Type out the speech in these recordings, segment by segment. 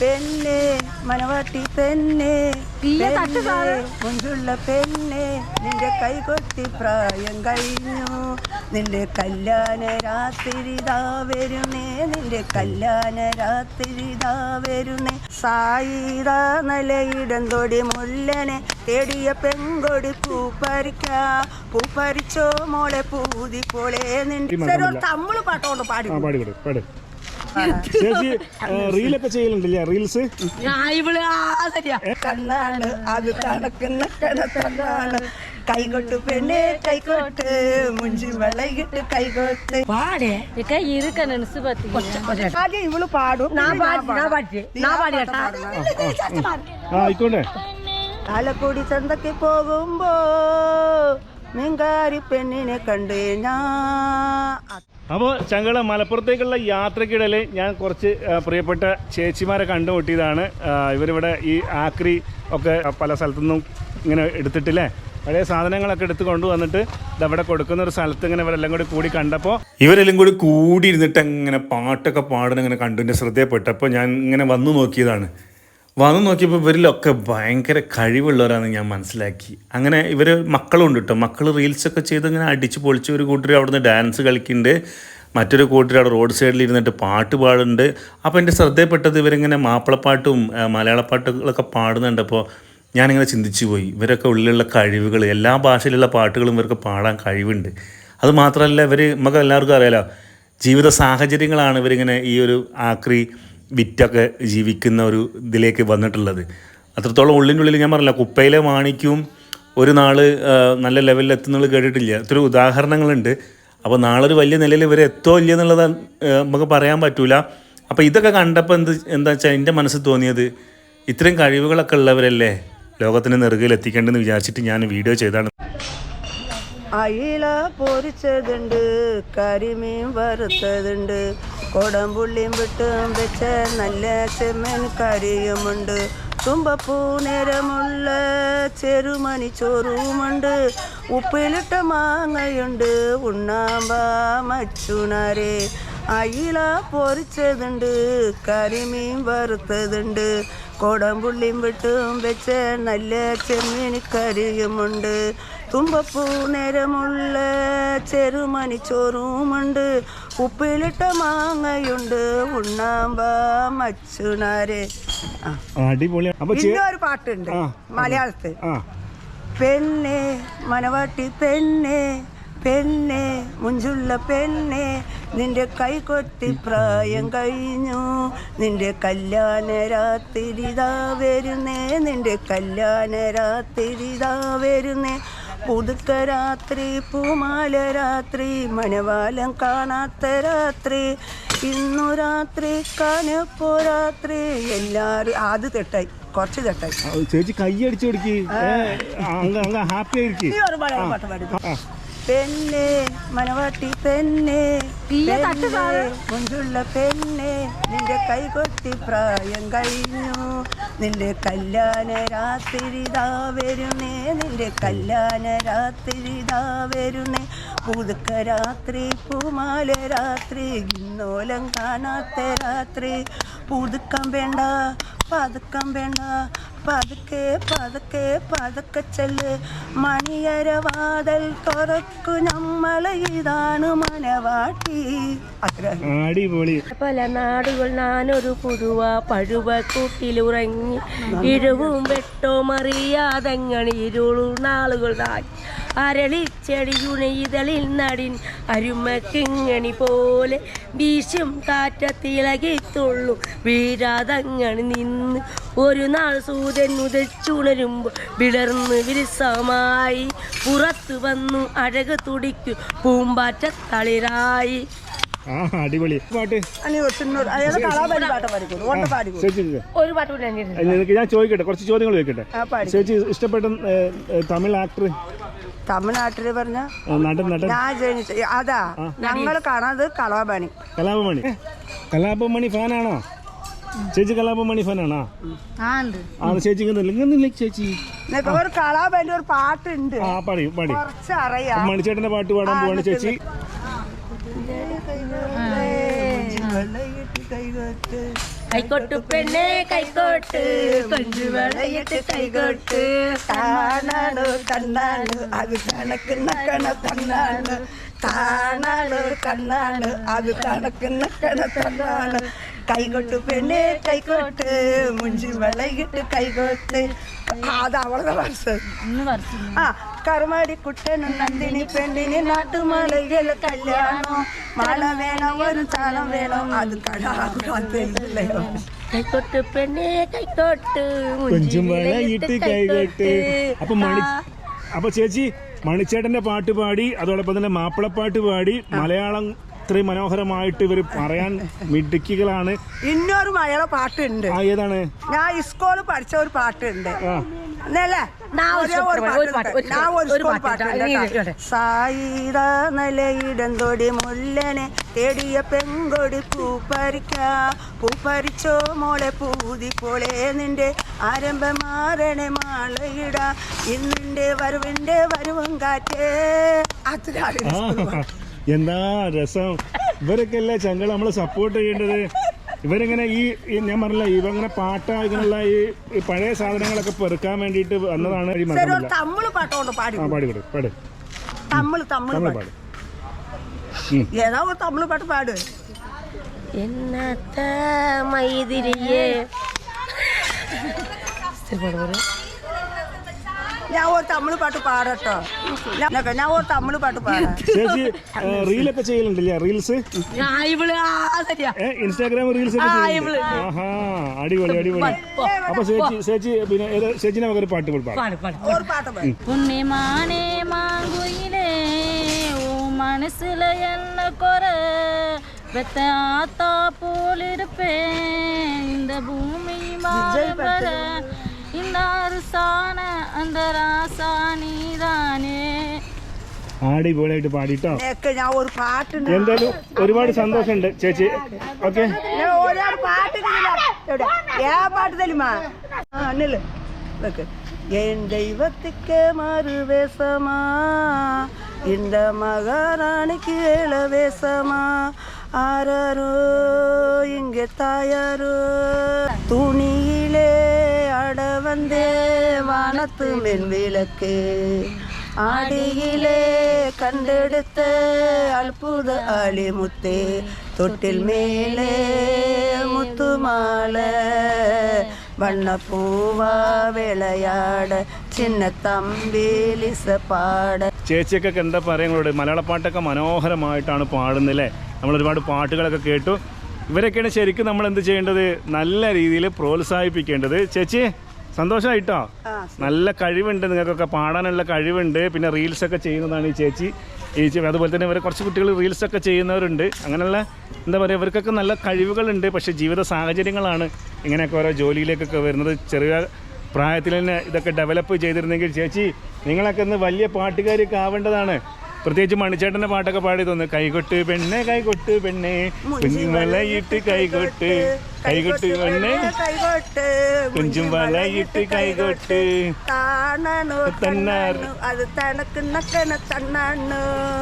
പെണ്ണെ മനവാട്ടി പെണ്ണെ മുഞ്ചുള്ള പെണ്ണെ നിന്റെ കൈകൊട്ടി പ്രായം കഴിഞ്ഞു. നിന്റെ കല്യാണ രാത്രി ഇതാ വരുന്നേ നിന്റെ കല്യാണ രാത്രി ഇതാ വരുന്നേ. സായിത നിലയിടന്തൊടി തൊടി മുല്ലനെ തേടിയ പെങ്കൊടി പൂപ്പരിക്ക പൂപ്പരിച്ചോ മോളെ പൂതി പോലെ നിന്റെ തമ്മിൾ പാട്ടോണ്ട് പാടി. ആ പാടി കൊടു പാട്. ചേച്ചി റീലൊക്കെ ചെയ്യലുണ്ടല്ലേ? റീൽസ്? ഞാൻ ഇവൾ ആ ശരിയാ. കണ്ണാണ്. അത് കണക്കുന്ന കണക്കണ്ണാണ് കൈകൊട്ട് പെണ്ണെ കൈകൊട്ട് മുഞ്ചി വിളകിട്ട് കൈകൊട്ട്. പാടേ. ഇക്ക ഇരുക്ക നെനസ് പത്തി ആദ്യം ഇവൾ പാടും ഞാൻ പാടി ഞാൻ പാടി. ഞാൻ പാടി കേട്ടാ. ആ ആയിക്കോട്ടെ. ആലക്കുടി ചന്തക്ക് പോകുമ്പോ പെണ്ണിനെ കണ്ട് ഞാൻ അപ്പോൾ ചങ്കള മലപ്പുറത്തേക്കുള്ള യാത്രക്കിടയിൽ ഞാൻ കുറച്ച് പ്രിയപ്പെട്ട ചേച്ചിമാരെ കണ്ടുമുട്ടിയതാണ് ഇവരിവിടെ ഈ ആക്രി ഒക്കെ പല സ്ഥലത്തുനിന്നും ഇങ്ങനെ എടുത്തിട്ടില്ലേ? പഴയ സാധനങ്ങളൊക്കെ എടുത്ത് കൊണ്ടുവന്നിട്ട് ഇതവിടെ കൊടുക്കുന്ന ഒരു സ്ഥലത്ത് ഇങ്ങനെ ഇവരെല്ലാം കൂടി കൂടി കണ്ടപ്പോൾ ഇവരെല്ലാം കൂടി കൂടി ഇരുന്നിട്ട് ഇങ്ങനെ പാട്ടൊക്കെ പാടുന്ന ഇങ്ങനെ കണ്ടു എന്റെ ശ്രദ്ധയപ്പെട്ടപ്പോൾ ഞാൻ ഇങ്ങനെ വന്നു നോക്കിയതാണ്. വന്നു നോക്കിയപ്പോൾ ഇവരിലൊക്കെ ഭയങ്കര കഴിവുള്ളവരാണെന്ന് ഞാൻ മനസ്സിലാക്കി. അങ്ങനെ ഇവർ മക്കളുണ്ട് കേട്ടോ മക്കൾ റീൽസൊക്കെ ചെയ്ത് ഇങ്ങനെ അടിച്ച് പൊളിച്ച് ഒരു കൂട്ടർ അവിടുന്ന് ഡാൻസ് കളിക്കുന്നുണ്ട് മറ്റൊരു കൂട്ടർ അവിടെ റോഡ് സൈഡിൽ ഇരുന്നിട്ട് പാട്ട് പാടുന്നുണ്ട്. അപ്പോൾ എന്റെ ശ്രദ്ധയിൽപ്പെട്ടത് ഇവരിങ്ങനെ മാപ്പിളപ്പാട്ടും മലയാളപ്പാട്ടുകളൊക്കെ പാടുന്നുണ്ട്. അപ്പോൾ ഞാനിങ്ങനെ ചിന്തിച്ചു പോയി. ഇവരൊക്കെ ഉള്ളിലുള്ള കഴിവുകൾ എല്ലാ ഭാഷയിലുള്ള പാട്ടുകളും ഇവർക്ക് പാടാൻ കഴിവുണ്ട്. അത് മാത്രമല്ല ഇവർ നമുക്ക് എല്ലാവർക്കും അറിയാലോ ജീവിത സാഹചര്യങ്ങളാണ് ഇവരിങ്ങനെ ഈ ഒരു ആക്രി വിറ്റൊക്കെ ജീവിക്കുന്ന ഒരു ഇതിലേക്ക് വന്നിട്ടുള്ളത്. അത്രത്തോളം ഉള്ളിന്റെ ഉള്ളിൽ ഞാൻ പറഞ്ഞില്ല കുപ്പയിലെ മാണിക്കും ഒരു നാൾ നല്ല ലെവലിൽ എത്തുന്നുള്ളത് കേട്ടിട്ടില്ല. ഇത്ര ഉദാഹരണങ്ങളുണ്ട്. അപ്പോൾ നാളെ ഒരു വലിയ നിലയിൽ ഇവർ എത്തോ ഇല്ല എന്നുള്ളത് നമുക്ക് പറയാൻ പറ്റൂല. അപ്പോൾ ഇതൊക്കെ കണ്ടപ്പോൾ എന്ത് എന്താ വെച്ചാൽ എന്റെ മനസ്സിൽ തോന്നിയത് ഇത്രയും കഴിവുകളൊക്കെ ഉള്ളവരല്ലേ ലോകത്തിന് നെറുകയിൽ എത്തിക്കേണ്ടെന്ന് വിചാരിച്ചിട്ട് ഞാൻ വീഡിയോ ചെയ്താണ്. അയില പൊരിച്ചതുണ്ട് കരിമീൻ വറുത്തതുണ്ട് കൊടംപുള്ളിയും വിട്ടും വെച്ച നല്ല ചെമ്മൻ കറിയുമുണ്ട് തുമ്പപ്പൂ നേരമുള്ള ചെറുമണി ചോറുമുണ്ട് ഉപ്പിലിട്ട മാങ്ങയുണ്ട് ഉണ്ണാമ്പ മച്ചുണരെ. അയില പൊരിച്ചതുണ്ട് കരിമീൻ വറുത്തതുണ്ട് കൊടംപുള്ളിയും വിട്ടും വെച്ച നല്ല ചെമ്മീൻ കരിയുമുണ്ട് തുമ്പപ്പൂ നേരമുള്ള ചെറുമണി ചോറുമുണ്ട് ഉപ്പിലിട്ട മാങ്ങയുണ്ട് ഉണ്ണാമ്പ അടിപൊളി. പിന്നെ ഒരു പാട്ടുണ്ട് മലയാളത്ത് മലയാളത്തിൽ. പെണ്ണെ മനവാട്ടി പെണ്ണെ പെണ്ണെ മുഞ്ചുള്ള പെണ്ണെ നിന്റെ കൈ കൊട്ടി പ്രായം കഴിഞ്ഞു. നിന്റെ കല്യാണ രാത്രിതാ വരുന്നേ. നിന്റെ കല്യാണ രാത്രിതാ വരുന്നേ. പുതുക്ക രാത്രി പൂമാല രാത്രി മണവാലം കാണാത്ത രാത്രി. ഇന്നു രാത്രി കാനപ്പോ രാത്രി. എല്ലാരും അത് തെട്ടായി കുറച്ച് തെട്ടായി ചേച്ചി കൈ അടിച്ചു കൊടുക്കി ഹാപ്പി ആയിരിക്കും. പെണ്ണെ മനവാട്ടി പെണ്ണെ, മുഞ്ചുള്ള പെണ്ണെ നിന്റെ കൈകൊട്ടി പ്രായം കഴിഞ്ഞു. നിന്റെ കല്യാണ രാത്രി ഇതാ വരുന്നേ നിന്റെ കല്യാണ രാത്രി ഇതാ വരുന്നേ. പുതുക്ക രാത്രി പൂമാല രാത്രി ഇന്നോലം കാണാത്ത രാത്രി. പുതുക്കം വേണ്ട പതുക്കം വേണ്ട. പതുക്കെ പതുക്കെ പതുക്കെ ചെല്ല്. മണിയരവാതൽ തുറക്കു നമ്മളെ ഇതാണ് മനവാട്ടി. അടിപൊളി. പല നാടുകൾ നാനൊരു പുഴുവ പഴുവ കൂട്ടിലുറങ്ങി. ഇഴവും വെട്ടോ മറിയാതെങ്ങണി ഇരുളു നാളുകളായി അരളിച്ചെടിയുണയിതളിൽ നടിൻ. അരുമക്കിങ്ങണി പോലെ വീശും കാറ്റത്തിളകിത്തുള്ളു വീരാതങ്ങണി നിന്ന് ഒരു നാൾ സൂര്യൻ ഉദച്ചുണരുമ്പോൾ വിളർന്ന് വിരസമായി പുറത്തു വന്നു അഴക് തുടിക്കു. പൂമ്പാറ്റ തളിരായി. ആ അടിപൊളി. പാട്ട്. ഒരു പാട്ട് നിനക്ക് ഞാൻ ചോദിക്കട്ടെ കുറച്ച് ചോദ്യങ്ങൾ ചോദിക്കട്ടെ. ചേച്ചി ഇഷ്ടപ്പെട്ട തമിഴ് ആക്ടർ തമിഴ് ആക്ടർ തമിഴ്നാട്ടിൽ പറഞ്ഞ നടൻ നടൻ. ഞാൻ ജനിച്ച അതാ ഞങ്ങൾ കാണാത് കളാബാണി കലാപമണി. കലാപമണി ഫാനാണോ? ചേച്ചി കലാപമണി ഫാനാണോ? ആ ചേച്ചി ഇങ്ങനെ ചേച്ചി. ഒരു കളാബാന്റെ ഒരു പാട്ടുണ്ട്. ആ പാടി പാടി. മണിച്ചേട്ടന്റെ പാട്ട് പാടാൻ പോവാണ് ചേച്ചി വെള്ളയിട്ട് കൈകൊട്ട്. കൈകൊട്ട് പെണ്ണെ കൈകൊട്ട്. കൊഞ്ചു വളയിട്ട് കൈകോട്ട്. താണാണ് കണ്ണാണ്? അത് കണക്കുന്ന കണ തന്നാണ്. താണാണ് കണ്ണാണ്? അത് കണക്കുന്ന കണ തന്നാണ്. കൈകൊട്ട് പെണ്ണെ കൈകൊട്ട്. മുഞ്ചി വളയിട്ട് കൈകോട്ട്. അത് അവളുടെ വർഷം ആ കറുമാടി കുട്ടനും നന്ദിനി പെണ്ണിന് നാട്ടുമാലയിലെ കല്യാണം? മഴ വേണം? ഒരു താളം വേണം? അത് കടാറില്ലയോ കൈക്കോട്ട് പെണ്ണേ കൈക്കോട്ട് കൊഞ്ചും കൈകോട്ട്. കൈകൊട്ട്. അപ്പൊ മണി അപ്പൊ ചേച്ചി മണിച്ചേട്ടന്റെ പാട്ട് പാടി അതോടൊപ്പം തന്നെ മാപ്പിളപ്പാട്ട് പാടി മലയാളം ഇത്രയും മനോഹരമായിട്ട് ഇവർ പറയാൻ മിടുക്കികളാണ്. ഇന്നൊരു മലയാള പാട്ടുണ്ട്. ആ ഏതാണ്? ഞാൻ സ്കൂളിൽ പഠിച്ച ഒരു പാട്ടുണ്ട്. കേട്ടോ. ഇതാ. മുല്ലനെ തേടിയ പെങ്കൊടി പൂപ്പരിക്ക പൂപ്പരിച്ചോ മോളെ പൂതി പോലെ നിന്റെ ആരംഭമാരണെ മാളയിട. ഇന്നിന്റെ വരവിന്റെ വരവും കാറ്റേ. ആ, എന്താ രസം? ഇവരൊക്കെ അല്ലേ ചങ്കൾ നമ്മളെ സപ്പോർട്ട് ചെയ്യേണ്ടത്? ഇവരിങ്ങനെ ഈ ഞാൻ പറഞ്ഞില്ല ഇവങ്ങനെ പാട്ട ഇങ്ങനെയുള്ള ഈ പഴയ സാധനങ്ങളൊക്കെ പെറുക്കാൻ വേണ്ടിയിട്ട് വന്നതാണ് ഈ തമ്മിൾ പാട്ടോണ്ട് പാടി. ആ പാടിക്കൊടു പാട് പാട്. ഏതാ ഒരു തമ്മിൾ പാട്ട് പാട്? എന്നത്ത മൈതിരിയെ. ഇച്ചിരി പാട് പറ. ഞാൻ ഒരു തമിഴ് പാട്ട് പാടട്ടോ ഞാൻ ഞാൻ ഒരു തമിഴ് പാട്ട് പാടാം ചേച്ചി ഏ, റീലൊക്കെ ചെയ്യലുണ്ടല്ലേ റീൽസ് ആ, ഇവള് ആ ശരിയാ ഏ ഇൻസ്റ്റാഗ്രാം റീൽസ് ഒക്കെ ചെയ്യുന്നുണ്ട് ആഹാ അടിപൊളി അടിപൊളി അപ്പൊ ചേച്ചി ചേച്ചി പിന്നെ ഏത് ചേച്ചിനെ വക ഒരു പാട്ട് കൂടി പാടാം പാട് പാട് ஒரு பாட்டு பாடு புண்ணியமானே மாங்குயிலே உன் மனசுல என்ன குறை பெத்த ஆத்தா போல் இருப்பேன் இந்த பூமி வாழும் வர இந்த அரசான அந்த ராசா நீதானே അടിപൊളിയായിട്ട് പാടിട്ടോ எனக்கு ഞാൻ ഒരു പാട്ടുണ്ട് എന്തായാലും ഒരുപാട് സന്തോഷമുണ്ട് ചേച്ചി ഓക്കെ ഞാൻ ഒരാൾ പാട്ട് എവിടെ ഏ പാട്ട് തരുമാ ആ നില്ല് വെക്ക് என் தெய்வத்துக்கு மறு வேஷமா இந்த மகாராணிக்கு ஏழ வேஷமா ஆராரோ இங்கே தாயாரோ വാനത്ത് മെൻവിലക്ക് ആടിയിലെ കണ്ടെടുത്ത് അത്ഭുത അളിമുത്തേ തൊട്ടിൽ മേലെ മുത്തുമാള വണ്ണപ്പൂവാ വിളയാട് ചിന്ന തമ്പിലിസ പാട ചേച്ചിയൊക്കെ എന്താ മലയാള പാട്ടൊക്കെ മനോഹരമായിട്ടാണ് പാടുന്നില്ലേ? നമ്മൾ ഒരുപാട് പാട്ടുകളൊക്കെ കേട്ടു. ഇവരൊക്കെയാണ് ശരിക്കും നമ്മൾ എന്ത് ചെയ്യേണ്ടത്? നല്ല രീതിയിൽ പ്രോത്സാഹിപ്പിക്കേണ്ടത്. ചേച്ചി? സന്തോഷമായിട്ടോ നല്ല കഴിവുണ്ട് നിങ്ങൾക്കൊക്കെ. പാടാനുള്ള കഴിവുണ്ട്. പിന്നെ റീൽസ് ഒക്കെ ചെയ്യുന്നതാണ് ഈ ചേച്ചി. ഈ ചേച്ചി അതുപോലെ തന്നെ ഇവരെ കുറച്ച് കുട്ടികൾ റീൽസ് ഒക്കെ ചെയ്യുന്നവരുണ്ട്. അങ്ങനെയുള്ള എന്താ പറയുക ഇവർക്കൊക്കെ നല്ല കഴിവുകളുണ്ട്. പക്ഷേ ജീവിത സാഹചര്യങ്ങളാണ് ഇങ്ങനെയൊക്കെ ഓരോ ജോലിയിലേക്കൊക്കെ വരുന്നത്. ചെറിയ പ്രായത്തിൽ തന്നെ ഇതൊക്കെ ഡെവലപ്പ് ചെയ്തിരുന്നെങ്കിൽ ചേച്ചി നിങ്ങളൊക്കെ ഇന്ന് വലിയ പാട്ടുകാരിയൊക്കെ ആവേണ്ടതാണ്. പ്രത്യേകിച്ച് മണിച്ചേട്ടന്റെ പാട്ടൊക്കെ പാടി തോന്നു കൈകൊട്ട് പെണ്ണെ കൈകൊട്ട് പെണ്ണെ. കുഞ്ഞുമലയിട്ട് കൈകൊട്ട് കൈകൊട്ട് പെണ്ണെ. കുഞ്ചും വലയിട്ട് കൈകൊട്ട്. തന്നാർ. അത്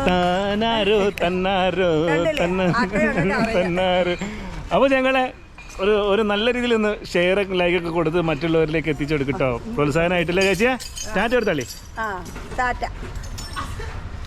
താനാരോ തന്നാരോ കണ്ടില്ലേ? തന്ന ആഗ്രഹം അപ്പോൾ ഞങ്ങളെ ഒരു ഒരു നല്ല രീതിയിൽ ഒന്ന് ഷെയർ ലൈക്ക് ഒക്കെ കൊടുത്ത് മറ്റുള്ളവരിലേക്ക് എത്തിച്ചു കൊടുക്കട്ടോ പ്രോത്സാഹനമായിട്ടില്ല ചേച്ചിയെ ടാറ്റ എടുത്താളി ടാറ്റ.